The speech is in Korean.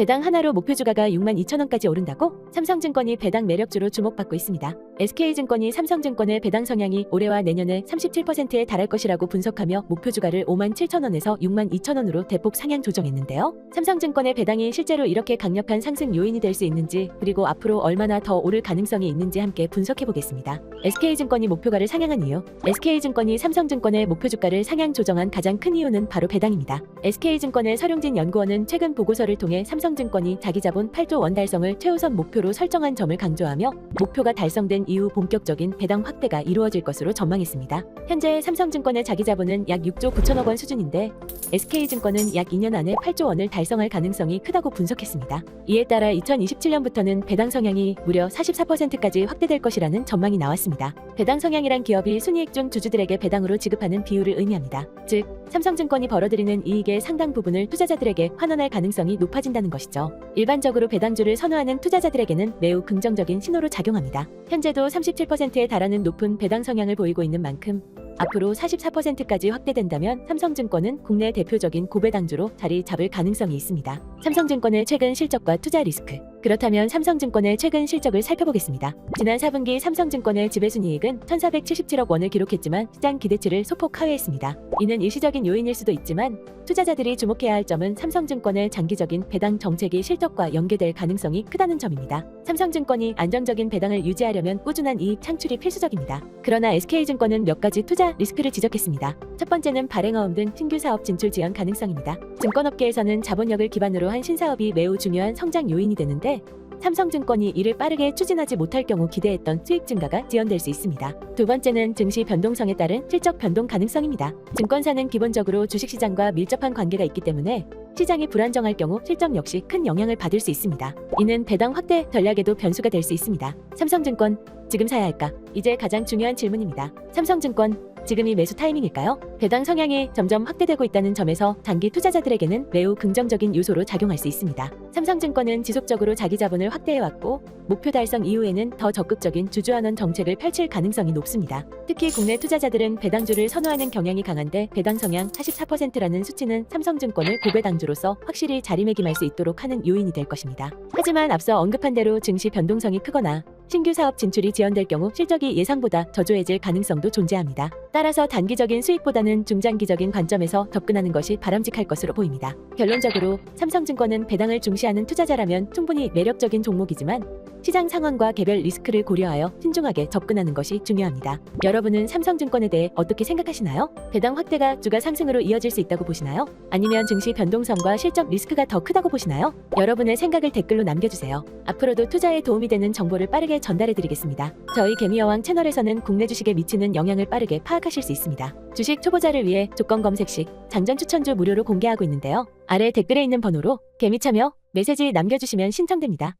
배당 하나로 목표 주가가 6만 2천 원까지 오른다고 삼성증권이 배당 매력주로 주목받고 있습니다. SK증권이 삼성증권의 배당 성향이 올해와 내년에 37%에 달할 것이라고 분석하며 목표 주가를 5만 7천 원에서 6만 2천 원으로 대폭 상향 조정했는데요. 삼성증권의 배당이 실제로 이렇게 강력한 상승 요인이 될 수 있는지 그리고 앞으로 얼마나 더 오를 가능성이 있는지 함께 분석해 보겠습니다. SK증권이 목표가를 상향한 이유 SK증권이 삼성증권의 목표 주가를 상향 조정한 가장 큰 이유는 바로 배당입니다. SK증권의 서룡진 연구원은 최근 보고서를 통해 삼성 증권이 자기 자본 8조 원 달성을 최우선 목표로 설정한 점을 강조하며 목표가 달성된 이후 본격적인 배당 확대가 이루어질 것으로 전망했습니다. 현재 삼성증권의 자기 자본은 약 6조 9천억 원 수준인데 SK증권은 약 2년 안에 8조 원을 달성할 가능성이 크다고 분석했습니다. 이에 따라 2027년부터는 배당 성향이 무려 44%까지 확대될 것이라는 전망이 나왔습니다. 배당 성향이란 기업이 순이익 중 주주들에게 배당으로 지급하는 비율을 의미합니다. 즉, 삼성증권이 벌어들이는 이익의 상당 부분을 투자자들에게 환원할 가능성이 높아진다는 것 이죠. 일반적으로 배당주를 선호하는 투자자들에게는 매우 긍정적인 신호로 작용합니다. 현재도 37%에 달하는 높은 배당 성향을 보이고 있는 만큼 앞으로 44%까지 확대된다면 삼성증권은 국내 대표적인 고배당주로 자리 잡을 가능성이 있습니다. 삼성증권의 최근 실적과 투자 리스크. 그렇다면 삼성증권의 최근 실적을 살펴보겠습니다. 지난 4분기 삼성증권의 지배순이익은 1,477억 원을 기록했지만 시장 기대치를 소폭 하회했습니다. 이는 일시적인 요인일 수도 있지만 투자자들이 주목해야 할 점은 삼성증권의 장기적인 배당 정책이 실적과 연계될 가능성이 크다는 점입니다. 삼성증권이 안정적인 배당을 유지하려면 꾸준한 이익 창출이 필수적입니다. 그러나 SK증권은 몇 가지 투자 리스크를 지적했습니다. 첫 번째는 발행어음 등 신규 사업 진출 지연 가능성입니다. 증권업계에서는 자본력을 기반으로 한 신사업이 매우 중요한 성장 요인이 되 는데 삼성증권이 이를 빠르게 추진하지 못할 경우 기대했던 수익 증가가 지연될 수 있습니다. 두 번째는 증시 변동성에 따른 실적 변동 가능성입니다. 증권사는 기본적으로 주식시장과 밀접한 관계가 있기 때문에 시장이 불안정할 경우 실적 역시 큰 영향을 받을 수 있습니다. 이는 배당 확대 전략에도 변수가 될 수 있습니다. 삼성증권 지금 사야 할까? 이제 가장 중요한 질문입니다. 삼성증권 지금이 매수 타이밍일까요? 배당 성향이 점점 확대되고 있다는 점에서 장기 투자자들에게는 매우 긍정적인 요소로 작용할 수 있습니다. 삼성증권은 지속적으로 자기 자본을 확대해왔고 목표 달성 이후에는 더 적극적인 주주환원 정책을 펼칠 가능성이 높습니다. 특히 국내 투자자들은 배당주를 선호하는 경향이 강한데 배당 성향 44%라는 수치는 삼성증권을 고배당주로서 확실히 자리매김할 수 있도록 하는 요인이 될 것입니다. 하지만 앞서 언급한 대로 증시 변동성이 크거나 신규 사업 진출이 지연될 경우 실적이 예상보다 저조해질 가능성도 존재합니다. 따라서 단기적인 수익보다는 중장기적인 관점에서 접근하는 것이 바람직할 것으로 보입니다. 결론적으로 삼성증권은 배당을 중시하는 투자자라면 충분히 매력적인 종목이지만 시장 상황과 개별 리스크를 고려하여 신중하게 접근하는 것이 중요합니다. 여러분은 삼성증권에 대해 어떻게 생각하시나요? 배당 확대가 주가 상승으로 이어질 수 있다고 보시나요? 아니면 증시 변동성과 실적 리스크가 더 크다고 보시나요? 여러분의 생각을 댓글로 남겨주세요. 앞으로도 투자에 도움이 되는 정보를 빠르게 전달해드리겠습니다. 저희 개미여왕 채널에서는 국내 주식에 미치는 영향을 빠르게 파악하실 수 있습니다. 주식 초보자를 위해 조건 검색 시 장전 추천주 무료로 공개하고 있는데요. 아래 댓글에 있는 번호로 개미 참여 메시지 남겨주시면 신청됩니다.